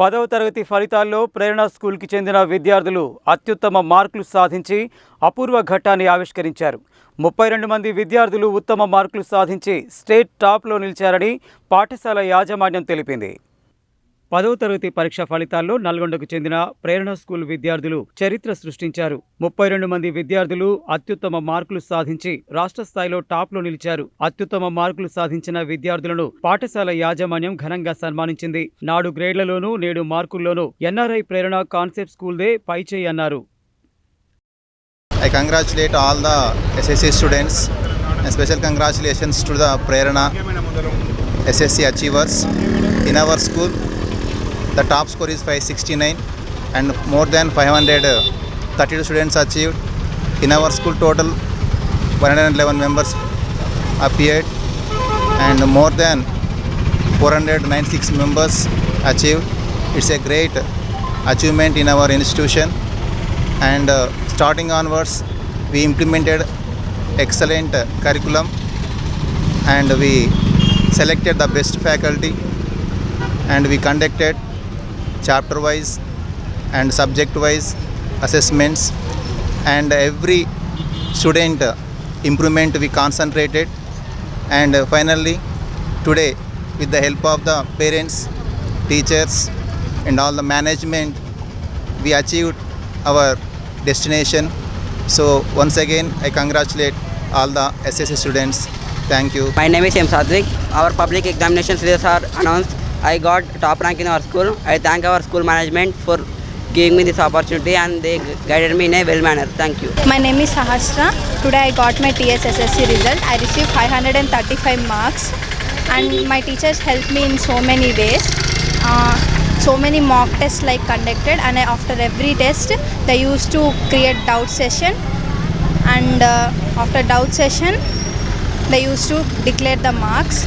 పదవ తరగతి ఫలితాల్లో ప్రేరణ స్కూల్కి చెందిన విద్యార్థులు అత్యుత్తమ మార్కులు సాధించి అపూర్వ ఘట్టాన్ని ఆవిష్కరించారు. ముప్పై రెండు మంది విద్యార్థులు ఉత్తమ మార్కులు సాధించి స్టేట్ టాప్లో నిలిచారని పాఠశాల యాజమాన్యం తెలిపింది. పదవ తరగతి పరీక్ష ఫలితాల్లో నల్గొండకు చెందిన ప్రేరణ స్కూల్ విద్యార్థులు చరిత్ర సృష్టించారు. ముప్పై రెండు మంది విద్యార్థులు అత్యుత్తమ మార్కులు సాధించి రాష్ట్ర స్థాయిలో టాప్లో నిలిచారు. అత్యుత్తమ మార్కులు సాధించిన విద్యార్థులను పాఠశాల యాజమాన్యం ఘనంగా సన్మానించింది. నాడు గ్రేడ్లలోనూ నేడు మార్కుల్లోనూ ఎన్ఆర్ఐ ప్రేరణ కాన్సెప్ట్ స్కూల్దే పైచేయి అన్నారు. I congratulate all the SSC students and special congratulations to the Prerana SSC achievers in our school the top score is 569 and more than 532 students achieved. In our school, total 111 members appeared and more than 496 members achieved. It's a great achievement in our institution and uh, starting onwards we implemented excellent uh, curriculum and we selected the best faculty and we conducted chapter wise and subject wise assessments and every student improvement we concentrated and finally today with the help of the parents teachers and all the management we achieved our destination. So once again, I congratulate all the SSC students. Thank you. My name is M. Sadvik. Our public examinations results are announced. I got top rank in our school. I thank our school management for giving me this opportunity and they guided me in a well manner. Thank you. My name is Sahasra. Today I got my TSSSC result. I received 535 marks and my teachers helped me in so many ways. Uh, so many mock tests like conducted and after every test they used to create doubt session and uh, after doubt session they used to declare the marks